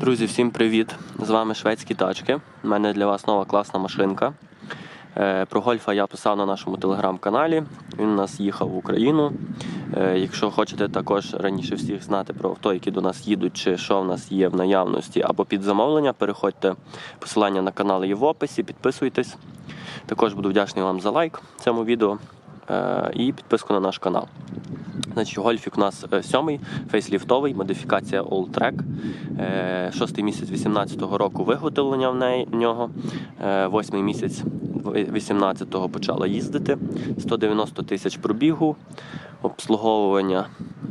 Друзі, всім привіт! З вами шведські тачки. У мене для вас нова класна машинка. Е, Про гольфа я писав на нашому телеграм-каналі. Він у нас їхав в Україну. Е, Якщо хочете також раніше всіх знати про авто, які до нас їдуть, чи що в нас є в наявності або під замовлення, переходьте. Посилання на канал є в описі, підписуйтесь. Також буду вдячний вам за лайк цьому відео е, і підписку на наш канал. Значить, гольфік у нас е, сьомий, фейсліфтовий, модифікація All Track. Е, Шостий місяць 18-го року виготовлення в неї в нього. Е, Восьмий місяць 18-го почала їздити. 190 тисяч пробігу, обслуговування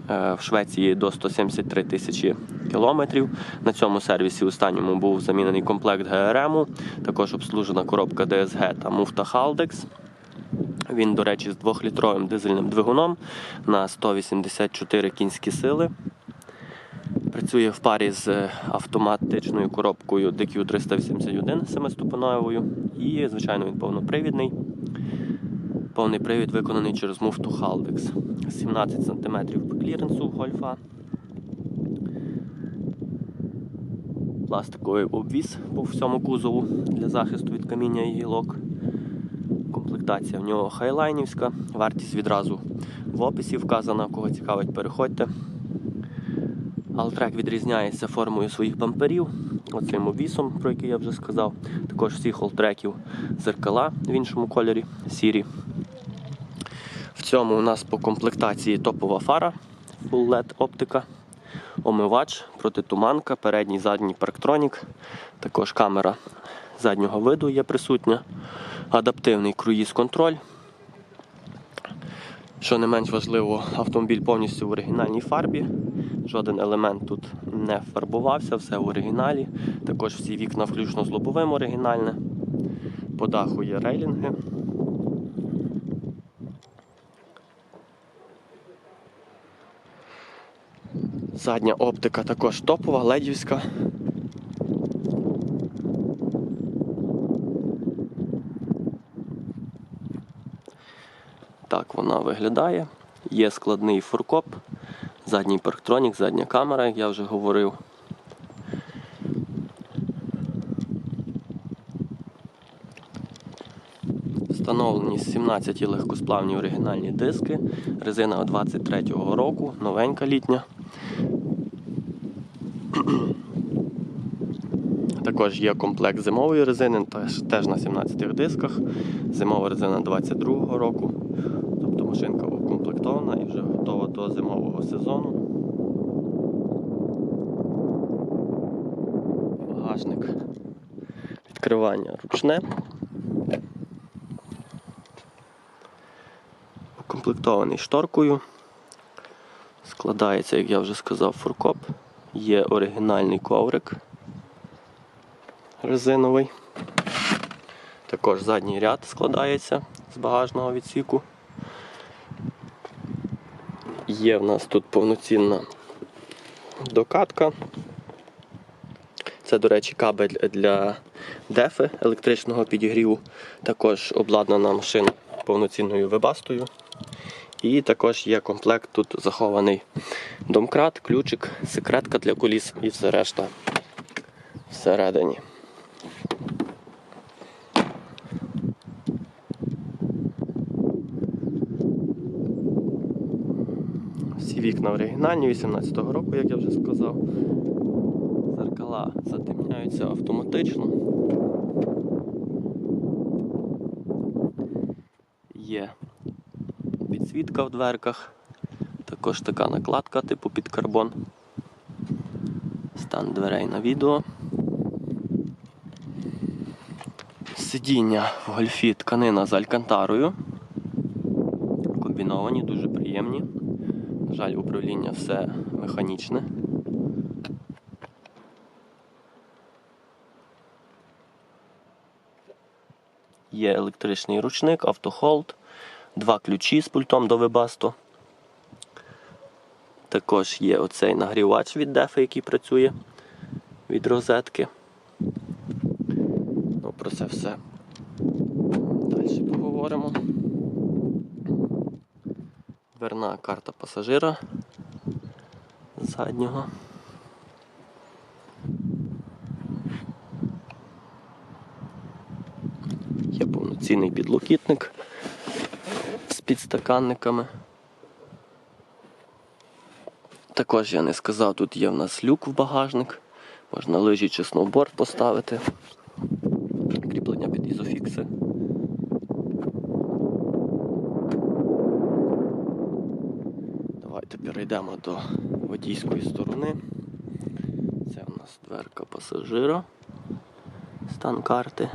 в Швеції до 173 тисячі кілометрів. На цьому сервісі останньому був замінений комплект ГРМ, також обслужена коробка DSG та муфта Haldex. Він, до речі, з 2-літровим дизельним двигуном на 184 кінські сили. Працює в парі з автоматичною коробкою DQ381 семиступеневою. І, звичайно, він повнопривідний. Повний привід виконаний через муфту Haldex. 17 см кліренсу гольфа. Пластиковий обвіз по всьому кузову для захисту від каміння і гілок. Комплектація в нього хайлайнівська. Вартість відразу в описі вказана, кого цікавить, переходьте. Алтрек відрізняється формою своїх бамперів, оцим обвісом, про який я вже сказав. Також всіх алтреків зеркала в іншому кольорі сірі. В цьому у нас по комплектації топова фара Full LED оптика, омивач, протитуманка, передній задній парктронік, також камера заднього виду є присутня, адаптивний круїз-контроль. Що не менш важливо, автомобіль повністю в оригінальній фарбі. Жоден елемент тут не фарбувався, все в оригіналі. Також всі вікна включно з лобовим оригінальне. По даху є рейлінги. Задня оптика також топова, ледівська. Вона виглядає. Є складний фуркоп, задній парктронік, задня камера, як я вже говорив. Встановлені 17 легкосплавні оригінальні диски, резина 23-го року, новенька літня. Також є комплект зимової резини, теж, на 17 дисках. Зимова резина 22-го року. Машинка укомплектована і вже готова до зимового сезону. Багажник. Відкривання ручне. Укомплектований шторкою. Складається, як я вже сказав, фуркоп. Є оригінальний коврик резиновий. Також задній ряд складається з багажного відсіку. Є в нас тут повноцінна докатка. Це, до речі, кабель для дефи електричного підігріву. Також обладнана машина повноцінною вебастою. І також є комплект тут захований домкрат, ключик, секретка для коліс і все решта всередині. Всі вікна оригінальні 18-го року, як я вже сказав. Зеркала затемняються автоматично. Є підсвітка в дверках, також така накладка типу під карбон. Стан дверей на відео. Сидіння в гольфі тканина з алькантарою. Комбіновані, дуже жаль, управління все механічне. Є електричний ручник, автохолд, два ключі з пультом до вебасту. Також є оцей нагрівач від дефи, який працює від розетки. Ну, про це все далі поговоримо дверна карта пасажира заднього. Є повноцінний підлокітник з підстаканниками. Також я не сказав, тут є в нас люк в багажник, можна лижі чи сноуборд поставити. Давайте перейдемо до водійської сторони. Це у нас дверка пасажира. Стан карти.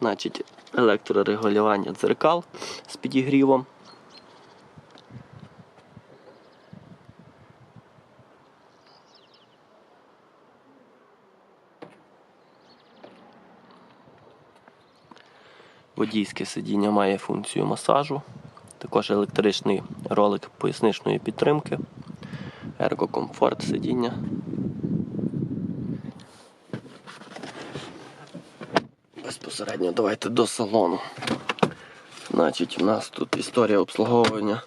Значить, електрорегулювання дзеркал з підігрівом. Водійське сидіння має функцію масажу, також електричний ролик поясничної підтримки, ергокомфорт сидіння. Безпосередньо давайте до салону. Значить, у нас тут історія обслуговування.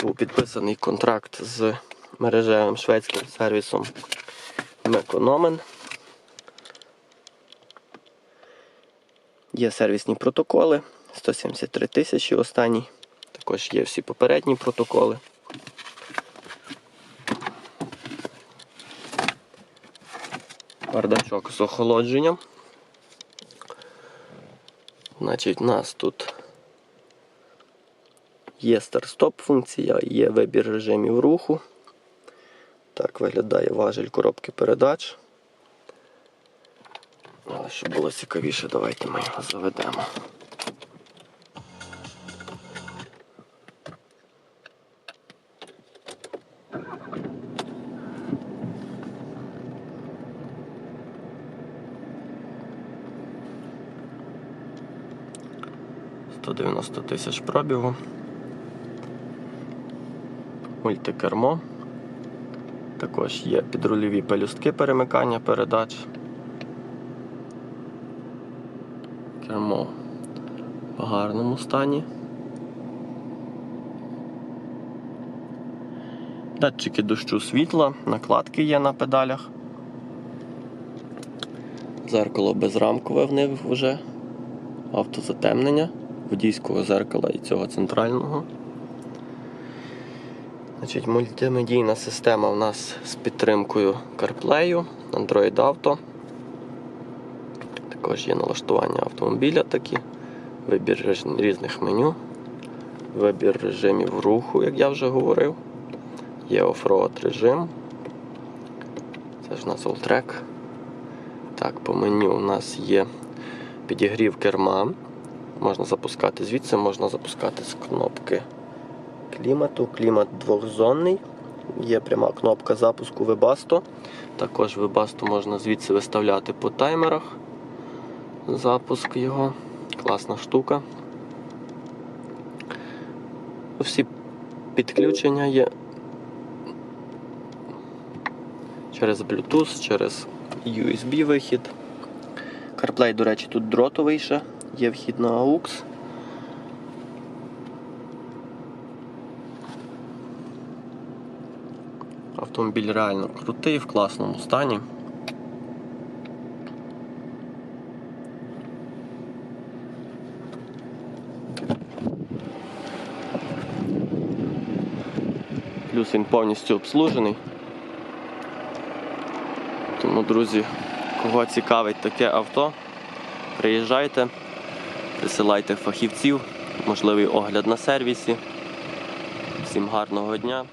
Був підписаний контракт з мережевим шведським сервісом Мекономен. Є сервісні протоколи 173 тисячі останній. Також є всі попередні протоколи. Бардачок з охолодженням. Значить, у нас тут є старт-стоп функція, є вибір режимів руху. Так виглядає важель коробки передач. Але щоб було цікавіше, давайте ми його заведемо. Сто дев'яносто тисяч пробігу. Мультикермо. Також є підрульові пелюстки перемикання передач. Кермо в гарному стані. Датчики дощу світла, накладки є на педалях. Зеркало безрамкове в них вже. Автозатемнення водійського зеркала і цього центрального. Значить, Мультимедійна система у нас з підтримкою CarPlay, Android Auto. Також є налаштування автомобіля такі, вибір різних меню, вибір режимів руху, як я вже говорив. Є оффроад режим. Це ж у нас Alltrack. Так, по меню у нас є підігрів керма. Можна запускати звідси, можна запускати з кнопки клімату. Клімат двохзонний. Є пряма кнопка запуску Webasto. Також Webasto можна звідси виставляти по таймерах запуск його. Класна штука. Всі підключення є через Bluetooth, через USB вихід. CarPlay, до речі, тут дротовий ще, є вхід на AUX. Автомобіль реально крутий, в класному стані. Плюс він повністю обслужений. Тому, друзі, кого цікавить таке авто, приїжджайте, присилайте фахівців, можливий огляд на сервісі. Всім гарного дня,